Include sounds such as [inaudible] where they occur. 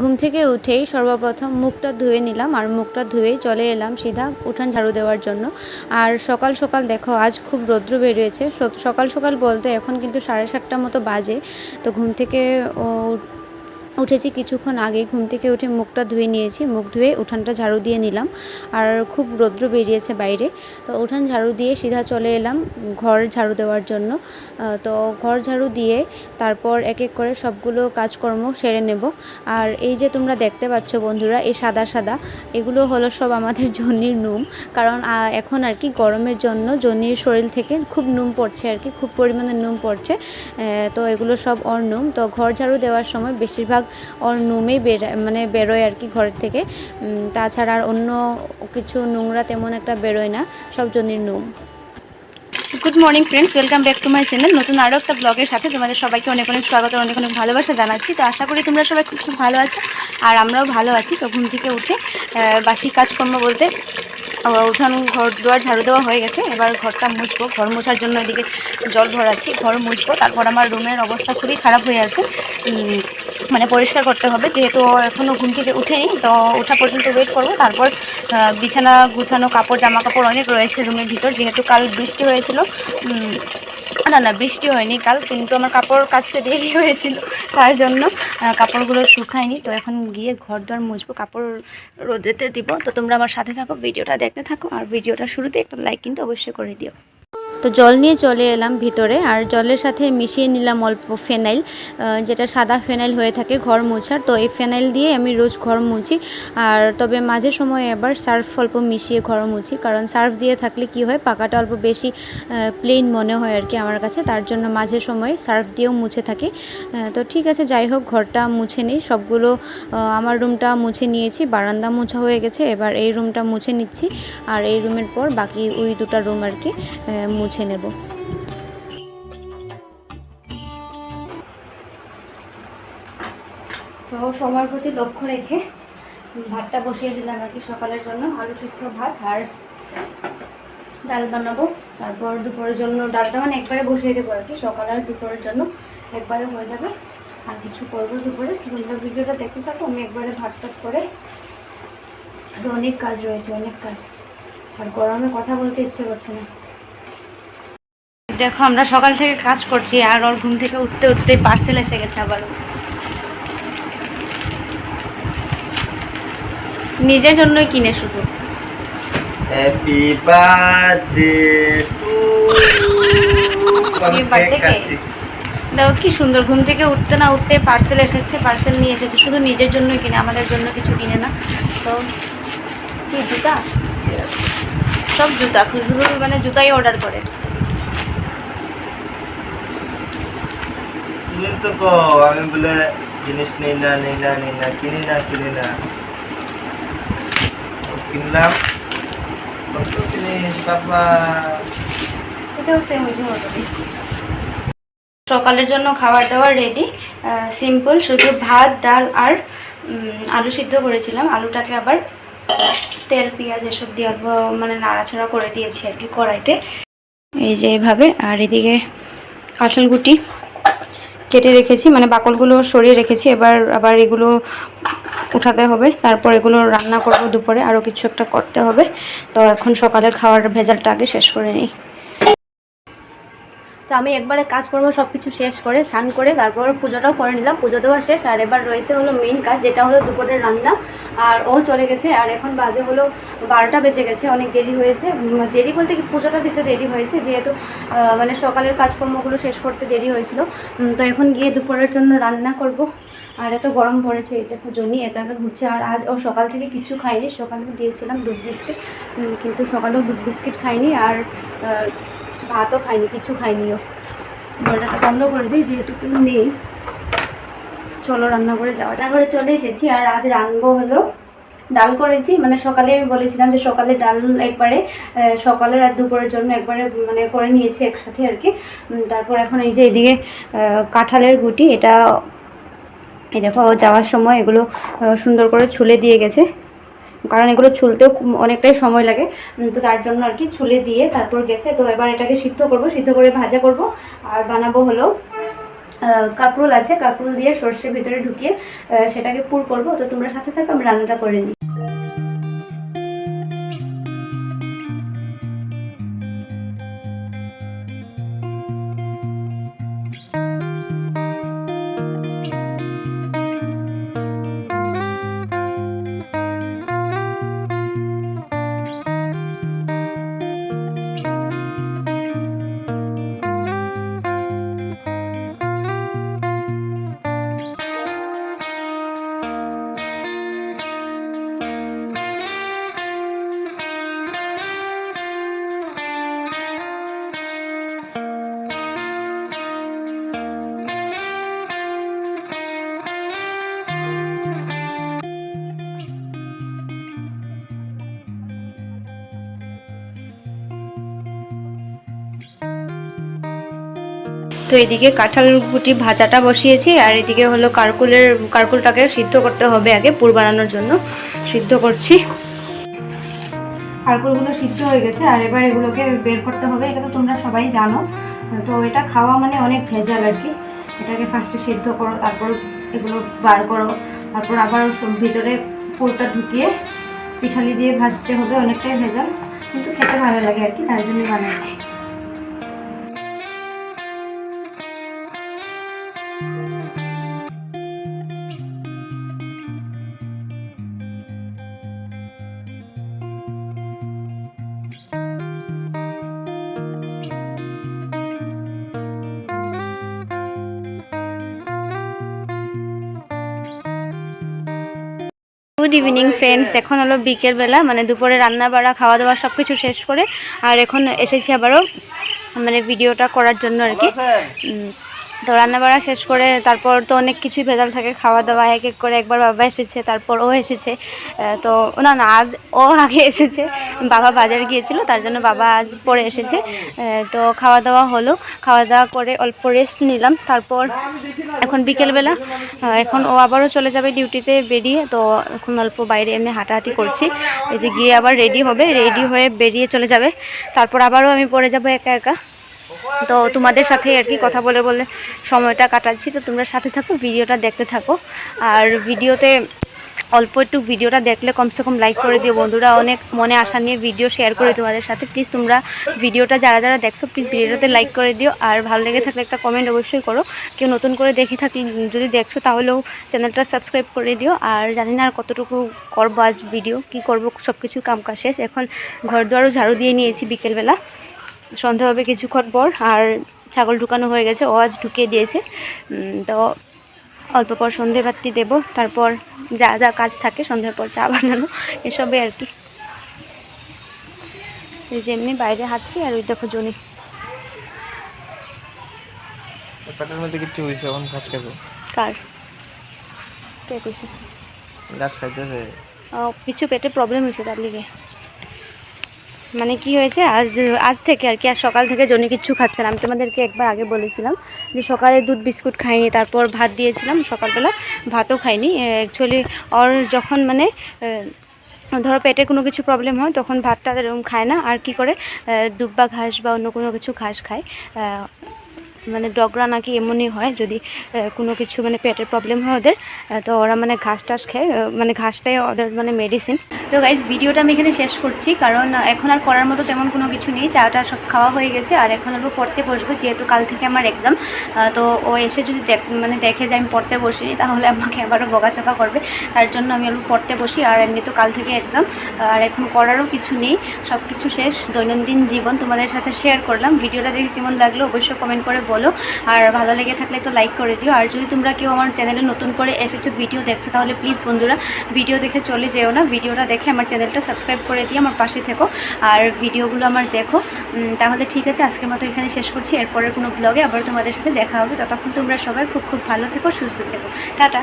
ঘুম থেকে উঠেই সর্বপ্রথম মুখটা ধুয়ে নিলাম আর মুখটা ধুয়েই চলে এলাম সিধা উঠান ঝাড়ু দেওয়ার জন্য। আর সকাল সকাল দেখো আজ খুব রৌদ্র বেরিয়েছে। সকাল সকাল বলতে এখন কিন্তু সাড়ে সাতটা মতো বাজে। তো ঘুম থেকে ও, উঠেছি, কিছুক্ষণ আগে ঘুম থেকে উঠে মুখটা ধুয়ে নিয়েছি। মুখ ধুয়ে উঠানটা ঝাড়ু দিয়ে নিলাম আর খুব রৌদ্র বেরিয়েছে বাইরে। তো উঠান ঝাড়ু দিয়ে সিধা চলে এলাম ঘর ঝাড়ু দেওয়ার জন্য। তো ঘর ঝাড়ু দিয়ে তারপর এক এক করে সবগুলো কাজকর্ম সেরে নেব। আর এই যে তোমরা দেখতে পাচ্ছ বন্ধুরা, এই সাদা সাদা, এগুলো হলো সব আমাদের [laughs] জন্নির নুম। কারণ এখন আর কি গরমের জন্য জন্নির শরীর থেকে খুব নুম পড়ছে আর কি, খুব পরিমাণে নুম পড়ছে। তো এগুলো সব ওর নুম তো ঘর ঝাড়ু দেওয়ার সময় বেশিরভাগ ওর নুমেই বের মানে বেরোয় আর কি ঘর থেকে। তাছাড়া আর অন্য কিছু নোংরা তেমন একটা বেরোয় না, সব জন্নির num. Good morning friends welcome back to my channel নতুন আরও একটা ব্লগের সাথে তোমাদের সবাইকে অনেক অনেক স্বাগত, অনেক অনেক ভালোবাসা জানাচ্ছি। তো আশা করি তোমরা সবাই খুব ভালো আছো, আর আমরাও ভালো আছি। তো ঘুম থেকে উঠে বাসি কাজকর্ম বলতে উঠান, ঘর দুয়ার ঝাড়ু দেওয়া হয়ে গেছে। এবার ঘরটা মুছবো। ঘর মোছার জন্য এদিকে জল ভরাচ্ছি। ঘর মুছবো। তারপর আমার রুমের অবস্থা খুবই খারাপ হয়ে আছে। মানে পরিষ্কার করতে হবে। যেহেতু এখনও ঘুম থেকে উঠেনি, তো ওঠা পর্যন্ত ওয়েট করব। তারপর বিছানা গুছানো, কাপড় জামা কাপড় অনেক রয়েছে রুমের ভিতর। যেহেতু কাল বৃষ্টি হয়েছিল না না, বৃষ্টি হয়নি কাল, কিন্তু আমার কাপড় কাচতে দেরি [laughs] হয়েছিল, তার জন্য কাপড়গুলো শুকায়নি। তো এখন গিয়ে ঘর দর মুছবো, কাপড় রোদেতে দিব। তো তোমরা আমার সাথে থাকো, ভিডিওটা দেখতে থাকো। আর ভিডিওটা শুরুতে একটা লাইক কিন্তু অবশ্যই করে দিও। তো জল নিয়ে চলে এলাম ভিতরে আর জলের সাথে মিশিয়ে নিলাম অল্প ফেনাইল যেটা সাদা ফেনাইল হয়ে থাকে ঘর মোছার। তো এই ফেনাইল দিয়ে আমি রোজ ঘর মুছি আর তবে মাঝে সময় এবার সার্ফ অল্প মিশিয়ে ঘর মুছি কারণ সার্ফ দিয়ে থাকলে কি হয় পাকাটা অল্প বেশি প্লেন মনে হয় আর কি আমার কাছে তার জন্য মাঝে সময় সার্ফ দিয়েও মুছে থাকি। তো ঠিক আছে যাই হোক ঘরটা মুছে নিই। সবগুলো আমার রুমটা মুছে নিয়েছি বারান্দা মোছা হয়ে গেছে এবার এই রুমটা মুছে নিচ্ছি। আর এই রুমের পর বাকি ওই দুটো রুম আর কি আহ, মুছে নেব। তো সময়ের প্রতি লক্ষ্য রেখে ভাতটা বসিয়ে দিলাম আর কি সকালের জন্য, আলু সিদ্ধ ভাত আর ডাল বানাবো। তারপর দুপুরের জন্য ডালটা মানে একবারে বসিয়ে দেবো আর কি, সকাল আর দুপুরের জন্য একবারে হয়ে যাবে। আর কিছু করব দুপুরে ভিডিওটা দেখতে থাকো, আমি একবারে ভাত টাত করে অনেক কাজ রয়েছে, অনেক কাজ। আর গরমে কথা বলতে ইচ্ছে করছে না। দেখো আমরা সকাল থেকে কাজ করছি আর ওর ঘুম থেকে উঠতে উঠতে পার্সেল এসে গেছে আবারও। নিজের জন্যই কিনে শুধু। Happy birthday to? দেখো কি সুন্দর ঘুম থেকে উঠতে না উঠতে পার্সেল এসেছে পার্সেল নিয়ে এসেছে। শুধু নিজের জন্যই কিনে আমাদের জন্য কিছু কিনে না। তো কি জুতা? সব জুতা শুধু মানে জুতাই অর্ডার করে। তুমি তো কো আমি বলে জিনিস নেই না নেই না নেই না কিনি না কিনি না কিনলাম কত জিনিস বাবা এটাও সেম সকালের জন্য খাবার দাবার রেডি সিম্পল শুধু ভাত, ডাল আর আলু সিদ্ধ করেছিলাম। আলুটাকে আবার তেল, পেঁয়াজ এসব দিয়ে অল্প মানে নাড়াচাড়া করে দিয়েছি আর কি কড়াইতে। এই যে এইভাবে আর এদিকে কাঁঠাল গুটি কেটে রেখেছি মানে বাকলগুলো সরিয়ে রেখেছি। এবার আবার এগুলো উঠাতে হবে, তারপর এগুলো রান্না করব দুপুরে। আরও কিছু একটা করতে হবে। তো এখন সকালের খাওয়ার ভেজালটা আগে শেষ করে নিই। তো আমি একবারে কাজকর্ম সব কিছু শেষ করে স্নান করে তারপর পুজোটাও করে নিলাম। পুজো দেওয়া শেষ, আর এবার রয়েছে হলো মেইন কাজ, যেটা হলো দুপুরের রান্না। আর ও চলে গেছে, আর এখন বাজে হলো বারোটা বেজে গেছে, অনেক দেরি হয়েছে। দেরি বলতে কি পুজোটা দিতে দেরি হয়েছে, যেহেতু মানে সকালের কাজকর্মগুলো শেষ করতে দেরি হয়েছিল। তো এখন গিয়ে দুপুরের জন্য রান্না করব। আর এত গরম পড়েছে, এই দেখো জনি একা একা ঘুরছে। আর আজ ও সকাল থেকে কিছু খাইনি সকালে দিয়েছিলাম দুধ বিস্কিট। কিন্তু সকালেও দুধ বিস্কিট খাইনি আর ভাতও খাইনি, কিছু খাইনি ও। দরজাটা বন্ধ করে দিই, যেহেতু কেউ নেই। চলো রান্না করে যাওয়া তারপরে চলে এসেছি আর আজ রান্নাবো হলো ডাল করেছি। মানে সকালে আমি বলেছিলাম যে সকালে ডাল একবারে সকালের আর দুপুরের জন্য একবারে মানে করে নিয়েছি একসাথে আর কি। তারপর এখন এই যে এদিকে কাঁঠালের গুটি, এটা, এই দেখো, যাওয়ার সময় এগুলো সুন্দর করে ছুলে দিয়ে গেছে। কারণ এগুলো ছুলতেও অনেকটাই সময় লাগে। তো তার জন্য আর কি ছুলে দিয়ে তারপর গেছে। তো এবার এটাকে সিদ্ধ করব, সিদ্ধ করে ভাজা করব। আর বানাবো হলো কাকরুল আছে। কাঁকরোল দিয়ে সর্ষে ভিতরে ঢুকিয়ে সেটাকে পুর করব। তো তোমরা সাথে থাকো, আমি রান্নাটা করে নিই। তো এদিকে কাঁঠাল গুটি ভাজাটা বসিয়েছি, আর এদিকে হলো কারকুলের, কারকুলটাকে সিদ্ধ করতে হবে আগে, পুর বানানোর জন্য। সিদ্ধ করছি। কারকুলগুলো সিদ্ধ হয়ে গেছে, আর এবার এগুলোকে বের করতে হবে। এটা তো তোমরা সবাই জানো। তো এটা খাওয়া মানে অনেক ভেজাল আর কি। এটাকে ফার্স্টে সিদ্ধ করো, তারপর এগুলো বার করো। তারপর আবার ভিতরে পুরটা ঢুকিয়ে পিঠালি দিয়ে ভাজতে হবে, অনেকটাই ভেজাল। কিন্তু খেতে ভালো লাগে আর কি, তার জন্যই বানাচ্ছি। গুড ইভিনিং ফ্রেন্ডস এখন হলো বিকেলবেলা মানে দুপুরে রান্না বাড়া খাওয়া দাওয়া সব কিছু শেষ করে আর এখন এসেছি আবারও মানে ভিডিওটা করার জন্য আর কি। তো রান্না বাড়া শেষ করে তারপর তো অনেক কিছুই ভেজাল থাকে খাওয়া দাওয়া এক এক করে একবার বাবা এসেছে, তারপর ও এসেছে। তো না না, আজ ও [laughs] আগে এসেছে। বাবা বাজারে গিয়েছিল, তার জন্য বাবা আজ পরে এসেছে। তো খাওয়া দাওয়া হলো। খাওয়া দাওয়া করে অল্প রেস্ট নিলাম। তারপর এখন বিকেলবেলা এখন ও আবারও চলে যাবে ডিউটিতে বেরিয়ে। তো এখন অল্প বাইরে এমনি হাঁটাহাঁটি করছি। এই যে গিয়ে আবার রেডি হবে। রেডি হয়ে বেরিয়ে চলে যাবে। তারপর আবারও আমি পড়ে যাব একা একা। তো তোমাদের সাথে আর কি কথা বলে বলে সময়টা কাটাচ্ছি। তো তোমরা সাথে থাকো, ভিডিওটা দেখতে থাকো। আর ভিডিওতে অল্প একটু ভিডিওটা দেখলে কমসে কম লাইক করে দিও। বন্ধুরা, অনেক মনে আশা নিয়ে ভিডিও শেয়ার করে তোমাদের সাথে। প্লিজ তোমরা ভিডিওটা যারা যারা দেখছ প্লিজ ভিডিওটাতে লাইক করে দিও। আর ভালো লেগে থাকলে একটা কমেন্ট অবশ্যই করো। কেউ নতুন করে দেখে থাকলে যদি দেখছ, তাহলেও চ্যানেলটা সাবস্ক্রাইব করে দিও। আর জানি না আর কতটুকু করব আজ ভিডিও কি করব সব কিছু কাম কাজ শেষ। এখন ঘর দুয়ারও ঝাড়ু দিয়ে নিয়েছি বিকেলবেলা। সন্ধে হবে কিছুক্ষণ পর আর ছাগল ঢুকানো হয়ে গেছে ও আজ ঢুকিয়ে দিয়েছে। তো অল্প পর সন্ধে বাতি দেবো তারপর যা যা কাজ থাকে সন্ধ্যার পর চা বানানো এসবে আর কি। এই যে এমনি বাইরে হাঁটছি আর ওই দেখো জনি। পেটের মধ্যে কিছু হয়েছে? এখন ঘাস খাইবো? কার? কে কইছে? ঘাস খাইতেছে। কিছু পেটে প্রবলেম হয়েছে তার লিগে। মানে কি হয়েছে? আজ আজ থেকে আর কি আর সকাল থেকে জনি কিচ্ছু খাচ্ছে না। আমি তোমাদেরকে একবার আগে বলেছিলাম যে সকালে দুধ বিস্কুট খাইনি, তারপর ভাত দিয়েছিলাম, সকালবেলা ভাতও খাইনি। অ্যাকচুয়ালি ওর যখন মানে ধরো পেটে কোনো কিছু প্রবলেম হয়, তখন ভাতটা এরকম খায় না। আর কি করে? দুব্বা ঘাস বা অন্য কোনো কিছু ঘাস খায়। মানে ডগরা নাকি এমনই হয়, যদি কোনো কিছু মানে পেটের প্রবলেম হয় ওদের তো ওরা মানে ঘাস টাস খায় মানে ঘাসটাই ওদের মানে মেডিসিন তো গাইজ ভিডিওটা আমি এখানে শেষ করছি, কারণ এখন আর করার মতো তেমন কোনো কিছু নেই, চাটা সব খাওয়া হয়ে গেছে, আর এখন অল্প পড়তে বসবো, যেহেতু কাল থেকে আমার এক্সাম তো ও এসে যদি মানে দেখে যে আমি পড়তে বসিনি, তাহলে আমাকে আবারও বকাচকা করবে, তার জন্য আমি অল্প পড়তে বসি, আর এমনি তো কাল থেকে এক্সাম আর এখন করারও কিছু নেই সব কিছু শেষ, দৈনন্দিন জীবন তোমাদের সাথে শেয়ার করলাম, ভিডিওটা দেখে কেমন লাগল অবশ্যই কমেন্ট করে বলো। আর ভালো লেগে থাকলে একটু লাইক করে দিও। আর যদি তোমরা কেউ আমার চ্যানেলে নতুন করে এসেছ ভিডিও দেখছ, তাহলে প্লিজ বন্ধুরা ভিডিও দেখে চলে যেও না। ভিডিওটা দেখে আমার চ্যানেলটা সাবস্ক্রাইব করে দিয়ে আমার পাশে থেকো। আর ভিডিওগুলো আমার দেখো। তাহলে ঠিক আছে, আজকের মতো এখানে শেষ করছি। এরপরের কোনো ব্লগে আবার তোমাদের সাথে দেখা হবে। ততক্ষণ তোমরা সবাই খুব খুব ভালো থেকো, সুস্থ থেকো। টাটা।